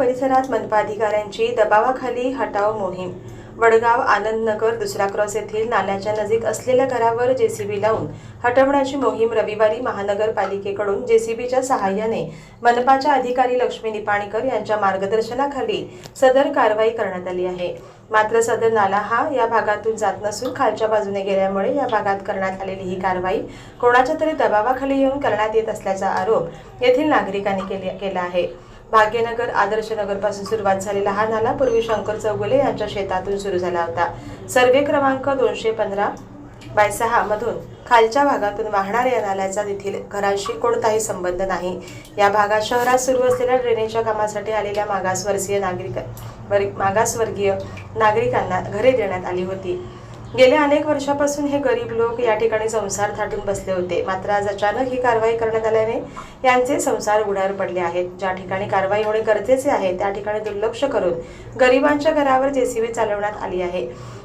परिसरात मनपा अधिकाऱ्यांची दबावाखाली हटाव मोहीम. वडगाव आनंदनगर दुसरा क्रॉस येथील नाल्याच्या नजीक असलेल्या घरावर जेसीबी लावून हटवण्याची मोहीम रविवारी महानगरपालिकेकडून जेसीबीच्या सहाय्याने मनपाच्या अधिकारी लक्ष्मी निपाणीकर यांच्या मार्गदर्शनाखाली सदर कारवाई करण्यात आली आहे. मात्र सदर नाला हा या भागातून जात नसून खालच्या बाजूने गेल्यामुळे या भागात करण्यात आलेली ही कारवाई कोणाच्या तरी दबावाखाली येऊन करण्यात येत असल्याचा आरोप येथील नागरिकांनी केला आहे. भाग्यनगर आदर्श नगरपासून सुरुवात झालेला हा नाला पूर्वी शंकर चौगुले यांच्या शेतातून सुरू झाला होता. सर्वे क्रमांक दोनशे पंधरा बाय सहा मधून खालच्या भागातून वाहणाऱ्या या नाल्याचा तेथील घरांशी कोणताही संबंध नाही. या भागात शहरात सुरू असलेल्या ड्रेनेजच्या कामासाठी आलेल्या मागासवर्गीय नागरिक वर्ग- मागासवर्गीय नागरिकांना घरे देण्यात आली होती. गेल्या अनेक वर्षापासून हे गरीब लोक या ठिकाणी संसार थाटून बसले होते. मात्र आज अचानक ही कारवाई करण्यात आल्याने यांचे संसार उघड्यावर पडले आहेत. ज्या ठिकाणी कारवाई होणे गरजेचे आहे त्या ठिकाणी दुर्लक्ष करून गरिबांच्या घरावर जेसीबी चालवण्यात आली आहे.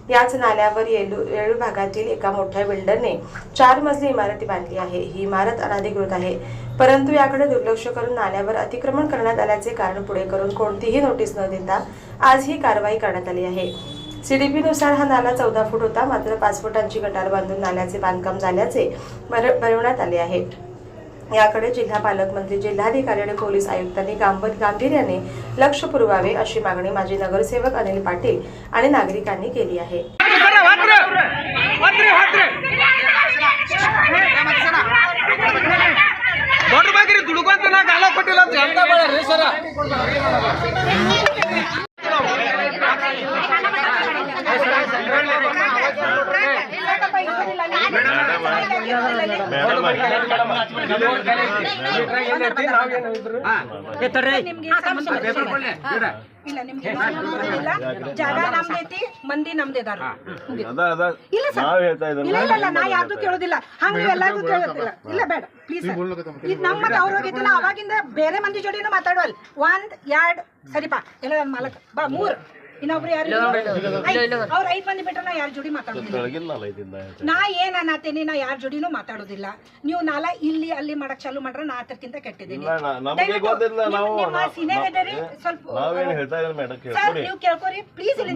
याच नाल्यावर येलू येळू भागातील एका मोठ्या बिल्डरने चार मजली इमारती बांधली आहे. ही इमारत अनाधिकृत आहे. परंतु याकडे दुर्लक्ष करून नाल्यावर अतिक्रमण करण्यात आल्याचे कारण पुढे करून कोणतीही नोटीस न देता आज ही कारवाई करण्यात आली आहे. सीडीपीनुसार हा नाला चौदा फूट होता. मात्र पाच फुटांची गटार बांधून नाल्याचे बांधकाम झाल्याचे भरवण्यात आले आहे. याकडे जिल्हा पालकमंत्री जिल्हाधिकारी आणि पोलीस आयुक्तांनी गांभीर गांभीर्याने लक्ष पुरवावे अशी मागणी माजी नगरसेवक अनिल पाटील आणि नागरिकांनी केली आहे. ಜಾಗ ಮಂದಿ ಇಲ್ಲ ಸರ್ ನಾ ಕೇಳೋದಿಲ್ಲ ಹಂಗ ಕೇಳೋದಿಲ್ಲ ಇಲ್ಲ ಬೇಡ ಪ್ಲೀಸ್ ಇದು ನಮ್ಮ ಮತ್ತೆ ಅವಾಗಿಂದ ಬೇರೆ ಮಂದಿ ಜೋಡಿನೂ ಮಾತಾಡುವಲ್ ಒಂದ್ ಎರಡ್ ಸರಿಪಾ ಎಲ್ಲ ಮಾಲಕ್ ಬಾ ಮೂರ್ ಇನ್ನೊಬ್ರು ಯಾರು ಅವ್ರ ಐದ್ ಮಂದಿ ನಾ ಯಾರ ಜೋಡಿ ಮಾತಾಡೋದಿಲ್ಲ ನಾ ಏನ್ ಅನ್ನತೇನಿ ನಾ ಯಾರ ಜೋಡಿನೂ ಮಾತಾಡೋದಿಲ್ಲ ನೀವು ನಾಲ ಇಲ್ಲಿ ಅಲ್ಲಿ ಮಾಡಕ್ ಚಾಲು ಮಾಡ್ರ ನಾ ಅದಕ್ಕಿಂತ ಕೆಟ್ಟಿದ್ದೀನಿ ನಾವು ಸೀನಿಯರ್ ಇದರಿ ಸ್ವಲ್ಪ ಸರ್ ನೀವು ಪ್ಲೀಸ್ ಇಲ್ಲಿ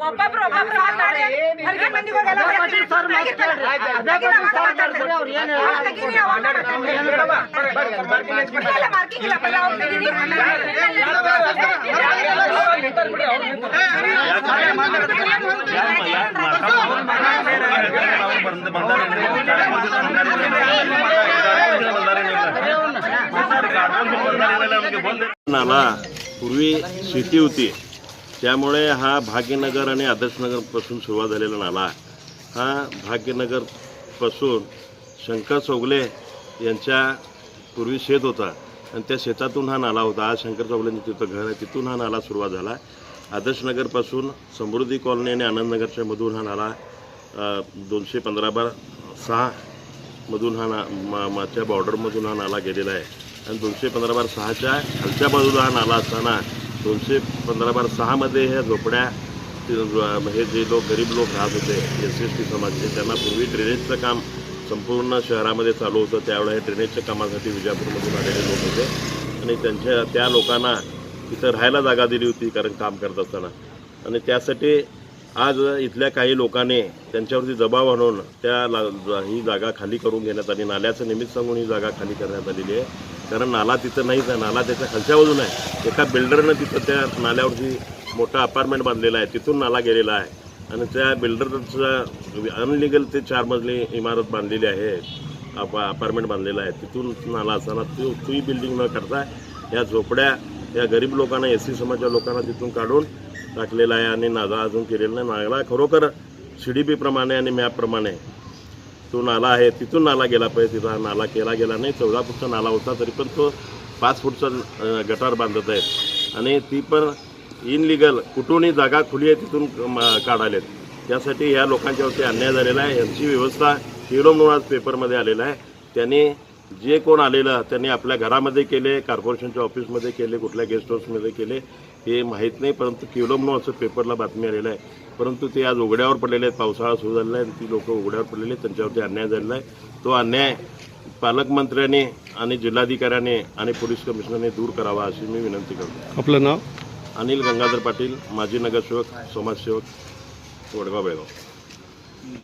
ಒಬ್ಬೊಬ್ರು ಒಬ್ಬೊಬ್ರು ಮಾತಾಡಿ ಹೊರಗೆ ಮಂದಿಗಳಿಗೆಲ್ಲ ಮಾರ್ಕಿಂಗ್ ಇಲ್ಲ ಪಲ್ಲ ಅವ್ರು ತೆಗೀರಿ. नाला पूर्वी सिटी होती त्यामुळे हा भाग्यनगर आणि आदर्शनगरपासून सुरुवात झालेला नाला हा भाग्यनगरपासून शंकर चौगले यांच्या पूर्वी शेत होता आणि त्या शेतातून हा नाला होता. आज शंकर चौगलेंचं तिथं घर आहे तिथून हा नाला सुरुवात झाला आदर्शनगरपासून समृद्धी कॉलनी आणि आनंदनगरच्या मधून हा नाला दोनशे पंधरा बार सहा मधून हा ना मा- बॉर्डरमधून हा नाला गेलेला आहे. आणि दोनशे पंधरा बार सहाच्या खालच्या बाजूला हा नाला असताना दोनशे पंधरा बार सहामध्ये ह्या झोपड्या हे जे लोक गरीब लोक राहत होते एस एस टी समाजाचे त्यांना पूर्वी ड्रेनेजचं काम संपूर्ण शहरामध्ये चालू होतं. त्यावेळेला हे ड्रेनेजच्या कामासाठी विजापूरमधून आलेले लोक होते. आणि त्यांच्या त्या लोकांना तिथं राहायला जागा दिली होती कारण काम करत असताना. आणि त्यासाठी आज इथल्या काही लोकांनी त्यांच्यावरती दबाव आणून त्या ला ही जागा खाली करून घेण्यात आली. नाल्याचं निमित्त सांगून ही जागा खाली करण्यात आलेली आहे. कारण नाला तिथं नाही नाला त्याच्या खालच्या बाजून आहे. एका बिल्डरनं तिथं त्या नाल्यावरती मोठा अपार्टमेंट बांधलेला आहे. तिथून नाला गेलेला आहे. आणि त्या बिल्डरचं अनलिगल ते चार मजली इमारत बांधलेली आहे. अपा अपार्टमेंट बांधलेलं आहे. तिथून नाला असताना तो तूही बिल्डिंग न करता या झोपड्या या गरीब लोकांना एस सी समाजाच्या लोकांना तिथून काढून टाकलेला आहे. आणि नाला अजून केलेला नाही. नाला खरोखर सी डी पीप्रमाणे आणि मॅपप्रमाणे तो नाला आहे तिथून नाला गेला पाहिजे तिथं नाला केला गेला नाही चौदा फूटचा नाला होता तरी पण तो पाच फूटचा गटार बांधत आहेत. आणि ती पण इनलिगल कुठूनही जागा खुली आहे तिथून काढालेत. त्यासाठी या लोकांच्यावरती अन्याय झालेला आहे. यांची व्यवस्था हिरो आज पेपरमध्ये आलेला आहे. त्यांनी जे कोण आलेलं त्यांनी आपल्या घरामध्ये केले कॉर्पोरेशनच्या ऑफिसमध्ये केले कुठल्या गेस्ट हाऊसमध्ये केले हे माहीत नाही परंतु केवलं म्हणून असं पेपरला बातमी आलेलं आहे. परंतु ते आज उघड्यावर पडलेले आहेत पावसाळा सुरू झालेला आहे ती लोक उघड्यावर पडलेले आहेत त्यांच्यावरती अन्याय झालेला आहे. तो अन्याय पालकमंत्र्यांनी आणि जिल्हाधिकाऱ्यांनी आणि पोलीस कमिशनरने दूर करावा अशी मी विनंती करतो. आपलं नाव? अनिल गंगाधर पाटील माजी नगरसेवक समाजसेवक वडगाव बेळगाव